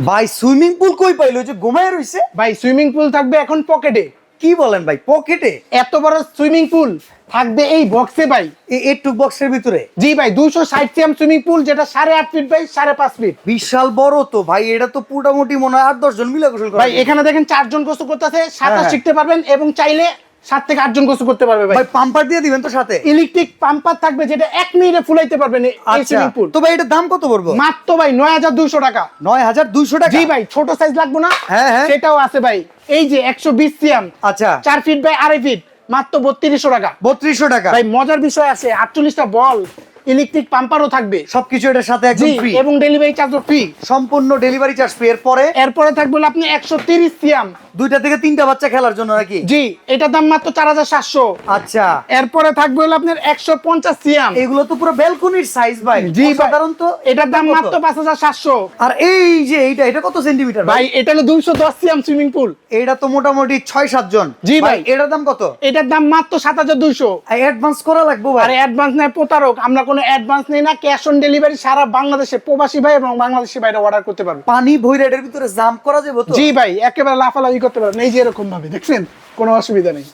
ভাই swimming pool কই পাইলো? যে ঘুমায় রইছে? ভাই সুইমিং পুল থাকবে এখন পকেটে কি বলেন ভাই পকেটে এত বড় সুইমিং পুল থাকবে এই বক্সে ভাই। এই টু বক্সের ভিতরে? জি ভাই দুশো ষাট সিএম সুইমিং পুল যেটা সাড়ে আট ফিট বাই সাড়ে পাঁচ ফিট বিশাল বড় তো ভাই এটা তো মোটামুটি মনে হয় আট দশ জন মিলে গোসল ভাই এখানে দেখেন চারজন গোসল করতেছে সাঁতার হ্যাঁ। শিখতে পারবেন এবং চাইলে সাত থেকে আটজন গোসল করতে পারবে ভাই। পাম্পার দিয়ে দিবেন তো সাথে? ইলেকট্রিক পাম্পার থাকবে যেটা এক মিনিটে ফুলাইতে পারবেন এই আচ্ছা। সুইমিং পুল তো ভাই এটার দাম কত পড়ব? মাত্র ভাই নয় হাজার দুইশো টাকা। নয় হাজার দুইশো টাকা? জি ভাই ছোট সাইজ লাগবে না? হ্যাঁ, হ্যাঁ। সেটাও আছে ভাই। এই যে একশো বিশ সিএম আচ্ছা। চার ফিট বাই আড়াই ফিট মাত্র বত্রিশশো টাকা। বত্রিশশো টাকা। ভাই মজার বিষয় আছে আটচল্লিশটা বল ইলেকট্রিক পাম্পারও থাকবে। সবকিছু এটার সাথে একদম ফ্রি এবং ডেলিভারি চার্জও ফ্রি সম্পূর্ণ ডেলিভারি চার্জ ফ্রি এরপরে? এরপরে থাকবে আপনি একশো তিরিশ সিএম দুইটা থেকে তিনটা বাচ্চা খেলার জন্য নাকি? জি এটার দাম মাত্র চার হাজার সাতশো। আচ্ছা। এরপরে থাকবে হলো আপনার একশো পঞ্চাশ সিএম এগুলো তো পুরো ব্যালকনির সাইজ ভাই। জি ভাই। সাধারণত এটার দাম মাত্র পাঁচ হাজার সাতশো। আর এই যে এইটা এটা কত সেন্টিমিটার ভাই? এটা হলো দুইশো দশ সিএম সুইমিং পুল এটা তো মোটামুটি ছয় সাত জন। জি ভাই। এটার দাম কত? এটার দাম মাত্র সাত হাজার দুইশো। অ্যাডভান্স করা লাগবে ভাই। আর অ্যাডভান্স নেয় প্রতারক। আমরা কোনো অ্যাডভান্স নেই না ক্যাশ অন ডেলিভারি সারা বাংলাদেশে প্রবাসী ভাই এবং বাংলাদেশি ভাইরা অর্ডার করতে পারবে। পানি ভৈরা এটার ভিতরে জাম্প করা যাবে তো? জি ভাই একেবারে লাফালাফি করতে পারেন এই যে এরকম ভাবে দেখছেন? কোনো অসুবিধা নেই।